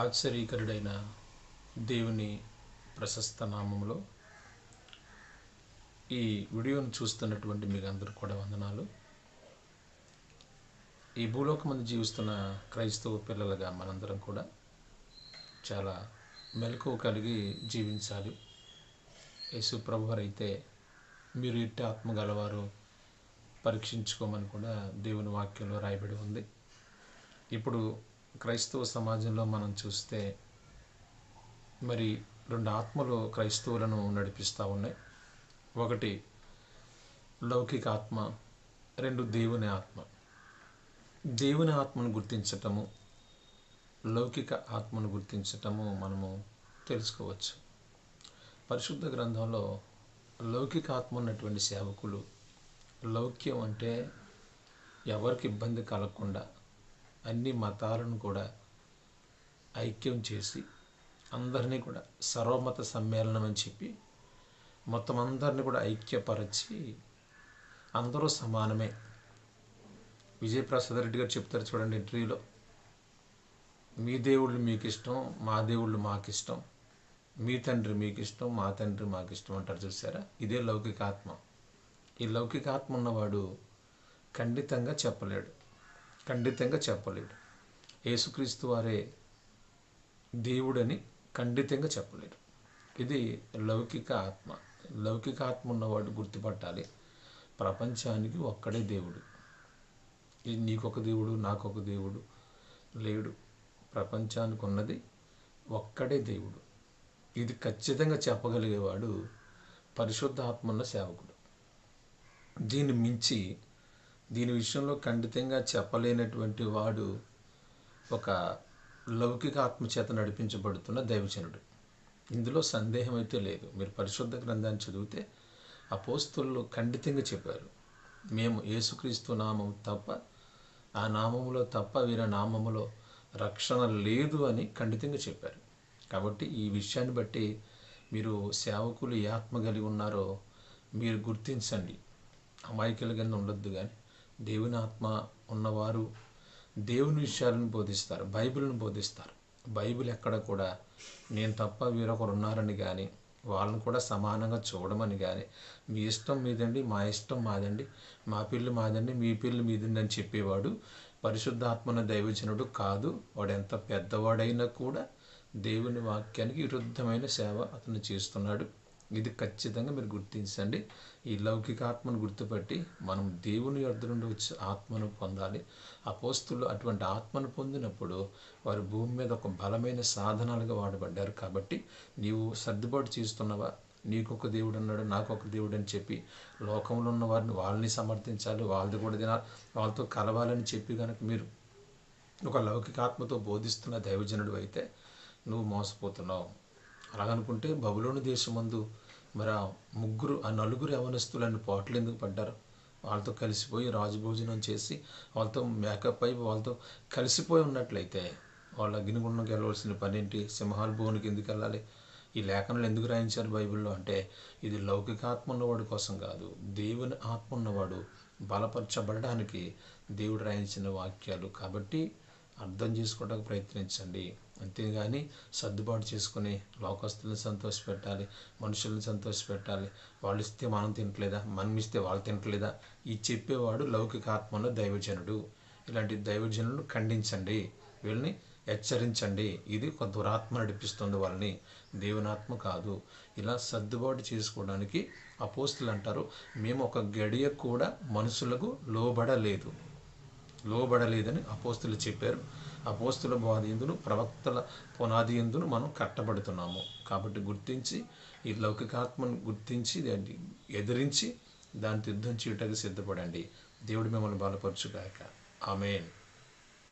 ఆశ్చర్యకరుడైన దేవుని ప్రశస్త నామములో ఈ వీడియోను చూస్తున్నటువంటి మీకు అందరూ కూడా వందనాలు. ఈ భూలోకమందు జీవిస్తున్న క్రైస్తవ పిల్లలుగా మనందరం కూడా చాలా మెలకువ కలిగి జీవించాలి. యేసు ప్రభు అయితే మీరు ఇట్టి ఆత్మ గలవారు పరీక్షించుకోమని కూడా దేవుని వాక్యంలో రాయబడి ఉంది. ఇప్పుడు క్రైస్తవ సమాజంలో మనం చూస్తే మరి రెండు ఆత్మలు క్రైస్తవులను నడిపిస్తూ ఉన్నాయి. ఒకటి లౌకిక ఆత్మ రెండు దేవుని ఆత్మ. దేవుని ఆత్మను గుర్తించటము లౌకిక ఆత్మను గుర్తించటము మనము తెలుసుకోవచ్చు. పరిశుద్ధ గ్రంథంలో లౌకిక ఆత్మ ఉన్నటువంటి సేవకులు లౌక్యం అంటే ఎవరికి ఇబ్బంది కలగకుండా అన్ని మతాలను కూడా ఐక్యం చేసి అందరినీ కూడా సర్వమత సమ్మేళనం అని చెప్పి మొత్తం అందరినీ కూడా ఐక్యపరచి అందరూ సమానమే. విజయప్రసాద్ రెడ్డి గారు చెప్తారు చూడండి ఇంటర్వ్యూలో మీ దేవుళ్ళు మీకు ఇష్టం మా దేవుళ్ళు మాకు ఇష్టం మీ తండ్రి మీకు ఇష్టం మా తండ్రి మాకు ఇష్టం అంటారు చూసారా? ఇదే లౌకిక ఆత్మ. ఈ లౌకిక ఆత్మ ఉన్నవాడు ఖండితంగా చెప్పలేడు. ఖండితంగా చెప్పలేడు. యేసుక్రీస్తు వారే దేవుడని ఖండితంగా చెప్పలేడు ఇది లౌకిక ఆత్మ. లౌకిక ఆత్మ ఉన్నవాడు గుర్తుపట్టాలి. ప్రపంచానికి ఒక్కడే దేవుడు. ఇది నీకొక దేవుడు నాకొక దేవుడు లేడు. ప్రపంచానికి ఉన్నది ఒక్కడే దేవుడు. ఇది ఖచ్చితంగా చెప్పగలిగేవాడు పరిశుద్ధ ఆత్మన్న సేవకుడు. దీన్ని మించి దీని విషయంలో ఖండితంగా చెప్పలేనటువంటి వాడు ఒక లౌకిక ఆత్మచేత నడిపించబడుతున్న దైవజనుడు. ఇందులో సందేహం అయితే లేదు. మీరు పరిశుద్ధ గ్రంథాన్ని చదివితే అపోస్తులు ఖండితంగా చెప్పారు. మేము యేసుక్రీస్తు నామం తప్ప ఆ నామములో తప్ప వీరి నామములో రక్షణ లేదు అని ఖండితంగా చెప్పారు. కాబట్టి ఈ విషయాన్ని బట్టి మీరు సేవకులు ఏ ఆత్మ కలిగి ఉన్నారో మీరు గుర్తించండి. అమాయకుల కింద ఉండొద్దు కానీ దేవుని ఆత్మ ఉన్నవారు దేవుని విషయాలను బోధిస్తారు బైబిల్ని బోధిస్తారు. బైబిల్ ఎక్కడ కూడా నేను తప్ప వీరొకరు ఉన్నారని కానీ వాళ్ళని కూడా సమానంగా చూడమని కానీ మీ ఇష్టం మీదండి మా ఇష్టం మాదండి మా పిల్లి మాదండి మీ పిల్లి మీదండి అని చెప్పేవాడు పరిశుద్ధాత్మన దైవజనుడు కాదు. వాడు ఎంత పెద్దవాడైనా కూడా దేవుని వాక్యానికి విరుద్ధమైన సేవ అతను చేస్తున్నాడు. ఇది ఖచ్చితంగా మీరు గుర్తించండి. ఈ లౌకిక ఆత్మను గుర్తుపట్టి మనం దేవుని యొద్ద నుండి వచ్చి ఆత్మను పొందాలి. అపోస్తులు అటువంటి ఆత్మను పొందినప్పుడు వారు భూమి మీద ఒక బలమైన సాధనాలుగా వాడబడ్డారు కాబట్టి నీవు సర్దుబాటు చేస్తున్నావా? నీకొక దేవుడు అన్నాడు నాకొక దేవుడు అని చెప్పి లోకంలో ఉన్న వారిని వాళ్ళని సమర్థించాలి వాళ్ళది కూడా తినాలి వాళ్ళతో కలవాలని చెప్పి కనుక మీరు ఒక లౌకిక ఆత్మతో బోధిస్తున్న దైవజనుడు అయితే నువ్వు మోసపోతున్నావు. అలాగనుకుంటే బబులోని దేశమందు మరి ఆ ముగ్గురు ఆ నలుగురు యవనస్తులను పోట్లు ఎందుకు పడ్డారు? వాళ్ళతో కలిసిపోయి రాజభోజనం చేసి వాళ్ళతో మేకప్ అయి వాళ్ళతో కలిసిపోయి ఉన్నట్లయితే వాళ్ళ అగ్నిగుండం గెలవలసిన పనేంటి? సింహాల భూమికి ఎందుకు వెళ్ళాలి? ఈ లేఖనాలు ఎందుకు రాయించారు బైబిల్లో? అంటే ఇది లౌకిక ఆత్మ ఉన్నవాడు కోసం కాదు దేవుని ఆత్మ ఉన్నవాడు బలపరచబడడానికి దేవుడు రాయించిన వాక్యాలు. కాబట్టి అర్థం చేసుకోవడానికి ప్రయత్నించండి. అంతేగాని సర్దుబాటు చేసుకుని లోకస్తులను సంతోషపెట్టాలి మనుషులను సంతోషపెట్టాలి. వాళ్ళు ఇస్తే మనం తినట్లేదా? మనం ఇస్తే వాళ్ళు తినట్లేదా? ఈ చెప్పేవాడు లౌకిక ఆత్మలో దైవజనుడు. ఇలాంటి దైవజనులను ఖండించండి. వీళ్ళని హెచ్చరించండి. ఇది ఒక దురాత్మ నడిపిస్తుంది వాళ్ళని. దేవునాత్మ కాదు. ఇలా సర్దుబాటు చేసుకోవడానికి అపోస్తులు అంటారు మేము ఒక గడియ కూడా మనుషులకు లోబడలేదు. లోబడలేదని అపోస్తులు చెప్పారు. అపోస్తుల బోధ ఎందును ప్రవక్తల పునాది ఎందును మనం కట్టబడుతున్నాము. కాబట్టి గుర్తించి ఈ లౌకికాత్మను గుర్తించి దాన్ని ఎదిరించి దాన్ని యుద్ధం చేయటానికి సిద్ధపడండి. దేవుడు మిమ్మల్ని బలపరచుగాక. ఆమెన్.